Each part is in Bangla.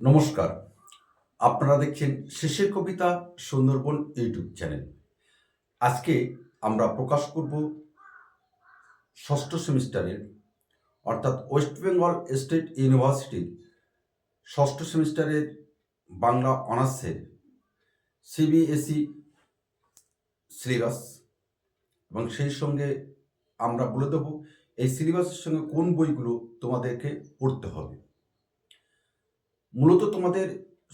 নমস্কার। আপনারা দেখছেন শেষের কবিতা সুন্দরবন ইউটিউব চ্যানেল। আজকে আমরা প্রকাশ করব ষষ্ঠ সেমিস্টারের, অর্থাৎ ওয়েস্ট বেঙ্গল স্টেট ইউনিভার্সিটির ষষ্ঠ সেমিস্টারের বাংলা অনার্সের সিবিএসই সিলেবাস। এবং সেই সঙ্গে আমরা বলে দেব, এই সিলেবাসের সঙ্গে কোন বইগুলো তোমাদেরকে পড়তে হবে। মূলত তোমাদের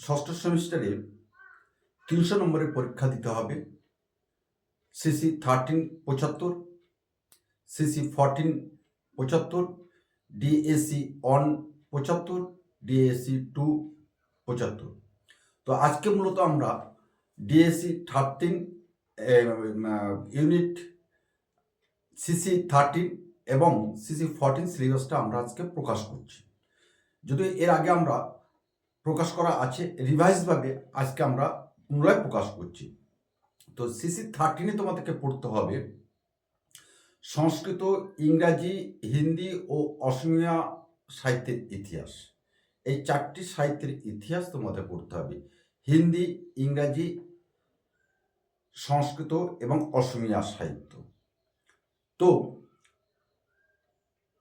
ষষ্ঠ সেমিস্টারে তিনশো নম্বরের পরীক্ষা দিতে হবে। সিসি থার্টিন পঁচাত্তর সিসি ফরটিন পঁচাত্তর ডিএসি অন পঁচাত্তর ডিএসি টু পঁচাত্তর। তো আজকে মূলত আমরা DSC thirteen unit CC thirteen এবং সিসি ফরটিন সিলেবাসটা আমরা আজকে প্রকাশ করছি। যদি এর আগে আমরা প্রকাশ করা আছে রিভাইজভাবে আজকে আমরা পুনরায় প্রকাশ করছি। তো সিসি থার্টিনে তোমাদেরকে পড়তে হবে, সংস্কৃত, ইংরাজি, হিন্দি ও অসমীয়া সাহিত্যের ইতিহাস। এই চারটি সাহিত্যের ইতিহাস তোমাদের পড়তে হবে। হিন্দি, ইংরাজি, সংস্কৃত এবং অসমীয়া সাহিত্য। তো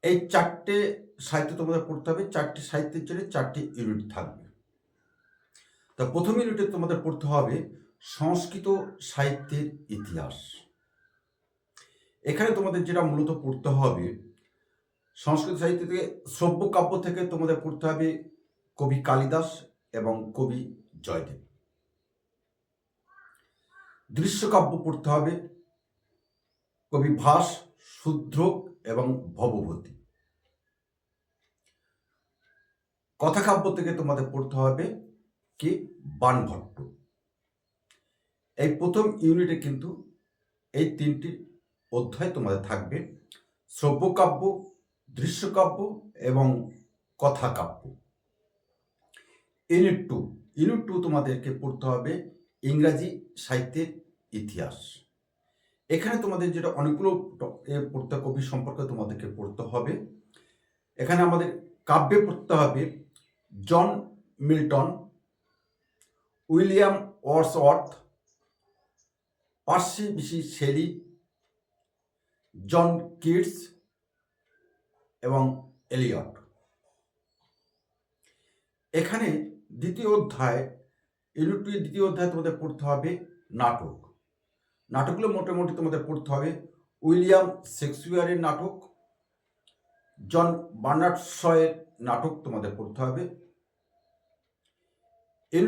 এই চারটে সাহিত্য তোমাদের পড়তে হবে, চারটি সাহিত্যের জন্য চারটি ইউনিট থাকবে। তা প্রথম ইউনিটে তোমাদের পড়তে হবে সংস্কৃত সাহিত্যের ইতিহাস। এখানে তোমাদের যেটা মূলত পড়তে হবে, সংস্কৃত সাহিত্য থেকে শ্রব্য কাব্য থেকে তোমাদের পড়তে হবে কবি কালিদাস এবং কবি জয়দেব। দৃশ্যকাব্য পড়তে হবে কবি ভাস শূদ্রক এবং ভবভূতি। কথাকাব্য থেকে তোমাদের পড়তে হবে কি? বানভট্ট। এই প্রথম ইউনিটে কিন্তু এই তিনটি অধ্যায় তোমাদের থাকবে। শ্রব্যকাব্য, দৃশ্যকাব্য এবং কথাকাব্য। Unit two. ইউনিট টু তোমাদেরকে পড়তে হবে ইংরাজি সাহিত্যের ইতিহাস। এখানে তোমাদের যেটা অনেকগুলো পড়তে, কবি সম্পর্কে তোমাদেরকে পড়তে হবে। এখানে আমাদের কাব্যে পড়তে হবে John Milton William Wordsworth, Percy Bysshe Shelley John Keats এবং এলিয়ট। এখানে দ্বিতীয় অধ্যায় ইউনিটের দ্বিতীয় অধ্যায় তোমাদের পড়তে হবে নাটক। নাটকগুলো মোটামুটি তোমাদের পড়তে হবে উইলিয়াম শেক্সপিয়ারের নাটক, জন বার্নার্ড শয়ের নাটক তোমাদের পড়তে হবে। এল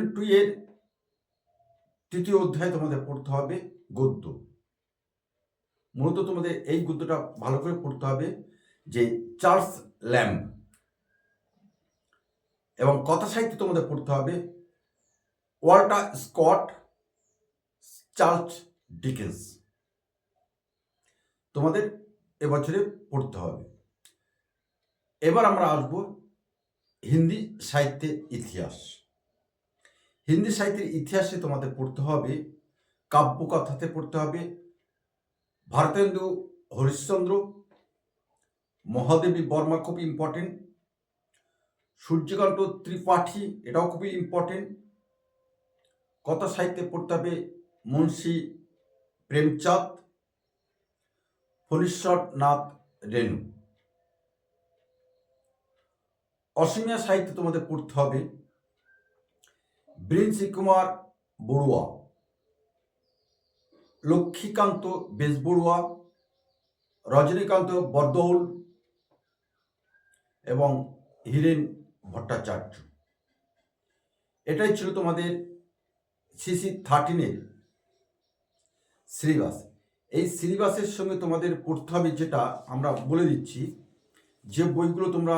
তৃতীয় অধ্যায় তোমাদের পড়তে হবে গদ্য। মূলত তোমাদের এই গদ্যটা ভালো করে পড়তে হবে যে চার্লস ল্যাম্ব। এবং কথা সাহিত্য তোমাদের পড়তে হবে ওয়াল্টার স্কট চার্লস ডিকেন্স। তোমাদের এবছরে পড়তে হবে। এবার আমরা আসব হিন্দি সাহিত্যের ইতিহাস। হিন্দি সাহিত্যের ইতিহাসে তোমাদের পড়তে হবে, কাব্যকথাতে পড়তে হবে, ভারতেন্দু হরিশ্চন্দ্র, মহাদেবী বর্মা খুবই ইম্পর্টেন্ট সূর্যকান্ত ত্রিপাঠী এটাও খুবই ইম্পর্টেন্ট কথা সাহিত্যে পড়তে হবে মুন্সী প্রেমচাঁদ, ফণীশ্বরনাথ রেণু। অসমিয়া সাহিত্য তোমাদের পড়তে হবে কুমার বড়ুয়া, লক্ষ্মীকান্ত বেজবড়ুয়া, রজনীকান্ত বরদৌল এবং হীরেন ভট্টাচার্য। এটাই ছিল তোমাদের সিসি থার্টিনের সিলেবাস। এই সিলেবাসের সঙ্গে তোমাদের পড়তে হবে যেটা আমরা বলে দিচ্ছি, যে বইগুলো তোমরা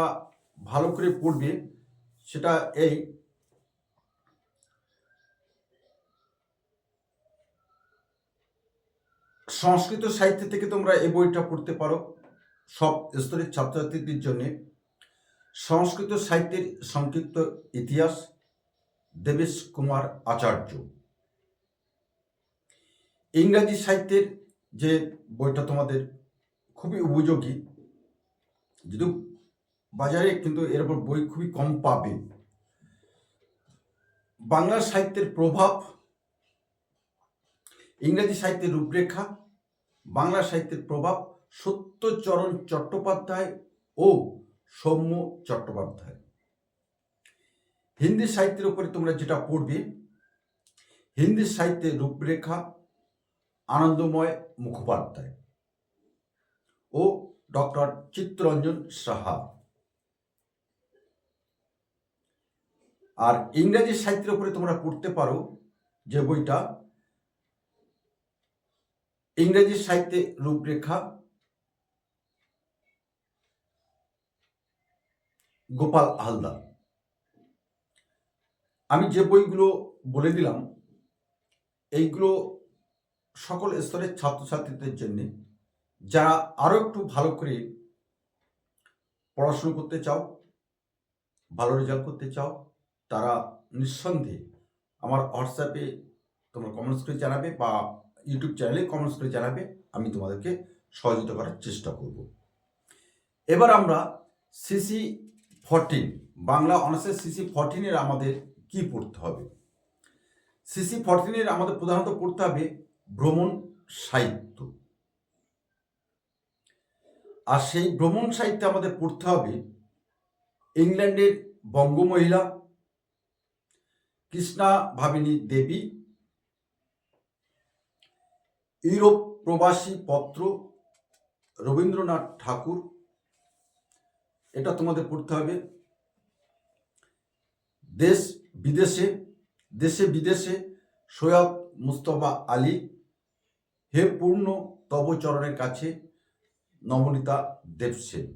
ভালো করে পড়বে, সেটা এই সংস্কৃত সাহিত্য থেকে তোমরা এই বইটা পড়তে পারো। সব স্তরের ছাত্রছাত্রীদের জন্য। সংস্কৃত সাহিত্যের সংক্ষিপ্ত ইতিহাস, দেবেশ কুমার আচার্য। ইংরাজি সাহিত্যের যে বইটা তোমাদের খুবই উপযোগী। যদিও বাজারে কিন্তু এর উপর বই খুবই কম পাবে। বাংলা সাহিত্যের প্রভাব, ইংরেজি সাহিত্যের রূপরেখা বাংলা সাহিত্যের প্রভাব সত্যচরণ চট্টোপাধ্যায় ও সৌম্য চট্টোপাধ্যায়। হিন্দি সাহিত্যের উপরে তোমরা যেটা পড়বে, হিন্দি সাহিত্যের রূপরেখা আনন্দময় মুখোপাধ্যায় ও ডক্টর চিত্তরঞ্জন সাহা। আর ইংরেজি সাহিত্যের উপরে তোমরা পড়তে পারো যে বইটা ইংরেজি সাহিত্যে রূপরেখা, গোপাল হালদার। আমি যে বইগুলো বলে দিলাম, এইগুলো সকল স্তরের ছাত্রছাত্রীদের জন্য। যারা আরও একটু ভালো করে পড়াশুনো করতে চাও, ভালো রেজাল্ট করতে চাও, তারা নিঃসন্দেহে আমার হোয়াটসঅ্যাপে তোমরা কমেন্টস করে জানাবে বা ইউটিউব চ্যানেলে কমেন্টস করে জানাবে, আমি তোমাদেরকে সহযোগিতা করার চেষ্টা করব। এবার আমরা সিসি ফরটিন বাংলা অনার্সের সিসি ফরটিনের আমাদের কি পড়তে হবে? সিসি ফরটিনের আমাদের প্রধানত পড়তে হবে ভ্রমণ সাহিত্য। আর সেই ভ্রমণ সাহিত্যে আমাদের পড়তে হবে ইংল্যান্ডের বঙ্গমহিলা কৃষ্ণা ভাবিনী দেবী ইউরোপ প্রবাসী পত্র রবীন্দ্রনাথ ঠাকুর। এটা তোমাদের পড়তে হবে। দেশ বিদেশে, দেশে বিদেশে সৈয়দ মুস্তফা আলী হে পূর্ণ তব চরণের কাছে নবনীতা দেবসেন।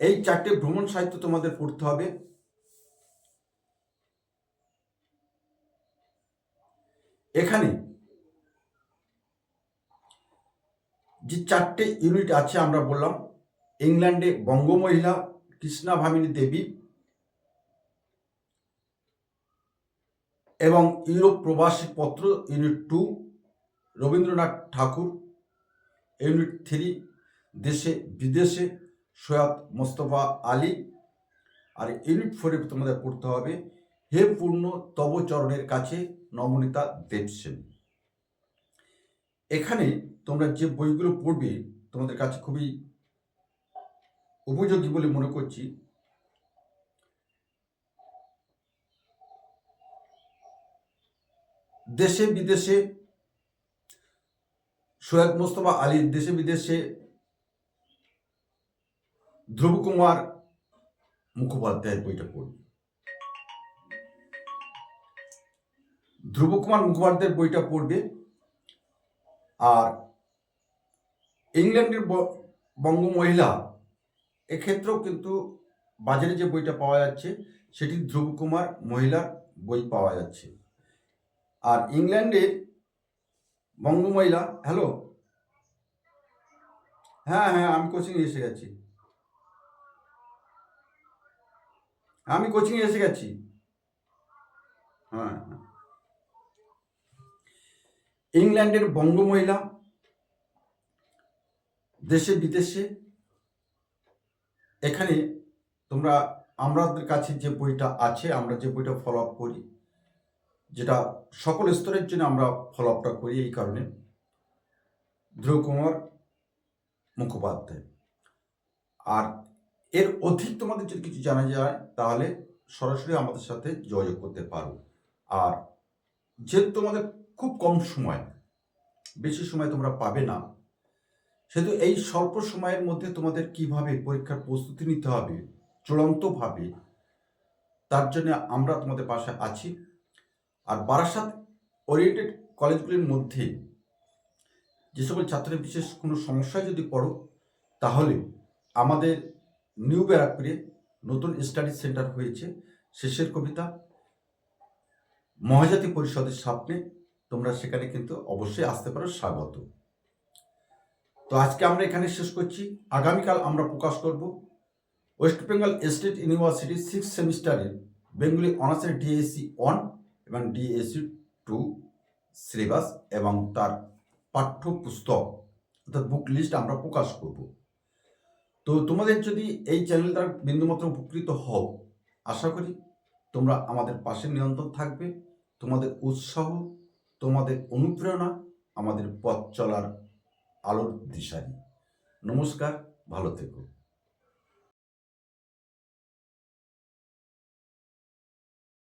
এই চারটে ভ্রমণ সাহিত্য তোমাদের পড়তে হবে। এখানে যে চারটে ইউনিট আছে আমরা বললাম, ইংল্যান্ডে বঙ্গমহিলা, কৃষ্ণা ভামিনী দেবী এবং ইউরোপ প্রবাসী পত্র unit two Rabindranath Thakur unit three দেশে বিদেশে সৈয়দ মোস্তফা আলী আর ইউনিট ফোরে তোমাদের পড়তে হবে, হে পূর্ণ তবচরণের কাছে নমনীতা দেবসেন। এখানে তোমরা যে বইগুলো পড়বে, তোমাদের কাছে খুবই উপযোগী বলে মনে করছি। দেশে বিদেশে সৈয়দ মোস্তফা আলীর দেশে বিদেশে ধ্রুবকুমার মুখোপাধ্যায়ের বইটা পড়বে। ধ্রুবকুমার মুখোপাধ্যায়ের বইটা পড়বে। আর ইংল্যান্ডের ব- বঙ্গমহিলা, এক্ষেত্রেও কিন্তু বাজারে যে বইটা পাওয়া যাচ্ছে, সেটি ধ্রুবকুমার মহিলার বই পাওয়া যাচ্ছে। আর ইংল্যান্ডের বঙ্গমহিলা, হ্যালো? হ্যাঁ হ্যাঁ আমি কোচিংয়ে এসে গেছি। আমি কোচিংয়ে এসে গেছি। হ্যাঁ হ্যাঁ। ইংল্যান্ডের বঙ্গমহিলা দেশে, বিদেশে। এখানে তোমরা আমাদের কাছে যে বইটা আছে, আমরা যে বইটা ফলো আপ করি, যেটা সকল স্তরের জন্য আমরা ফলো আপটা করি এই কারণে ধ্রুবকুমার মুখোপাধ্যায়। আর এর অধিক তোমাদের যদি কিছু জানা যায়, তাহলে সরাসরি আমাদের সাথে যোগাযোগ করতে পারো। আর যেহেতু তোমাদের খুব কম সময়, বেশি সময় তোমরা পাবে না সেহেতু এই স্বল্প সময়ের মধ্যে তোমাদের কীভাবে পরীক্ষার প্রস্তুতি নিতে হবে, চূড়ান্তভাবে, তার জন্য আমরা তোমাদের পাশে আছি। আর বারাসাত ওরিয়েন্টেড কলেজগুলির মধ্যে যে সকল ছাত্রের বিশেষ কোনো সমস্যায় যদি পড়ো, তাহলে আমাদের নিউ ব্যারাকপুরে নতুন স্টাডি সেন্টার হয়েছে, শেষের কবিতা। মহাজাতি পরিষদের সামনে তোমরা সেখানে কিন্তু অবশ্যই আসতে পারো, স্বাগত। তো আজকে আমরা এখানে শেষ করছি। আগামীকাল আমরা প্রকাশ করব West Bengal State University six সেমিস্টারের বেঙ্গলি অনার্সের ডিএসসি ওয়ান এবং ডিএসসি টু সিলেবাস এবং তার পাঠ্যপুস্তক অর্থাৎ বুক লিস্ট আমরা প্রকাশ করব। তো তোমাদের যদি এই চ্যানেল দ্বারা বিন্দুমাত্র উপকৃত হও, আশা করি তোমরা আমাদের পাশে নিয়ন্ত্রণ থাকবে। তোমাদের উৎসাহ, তোমাদের অনুপ্রেরণা আমাদের পথ চলার আলোর দিশারি। নমস্কার ভালো থেকো।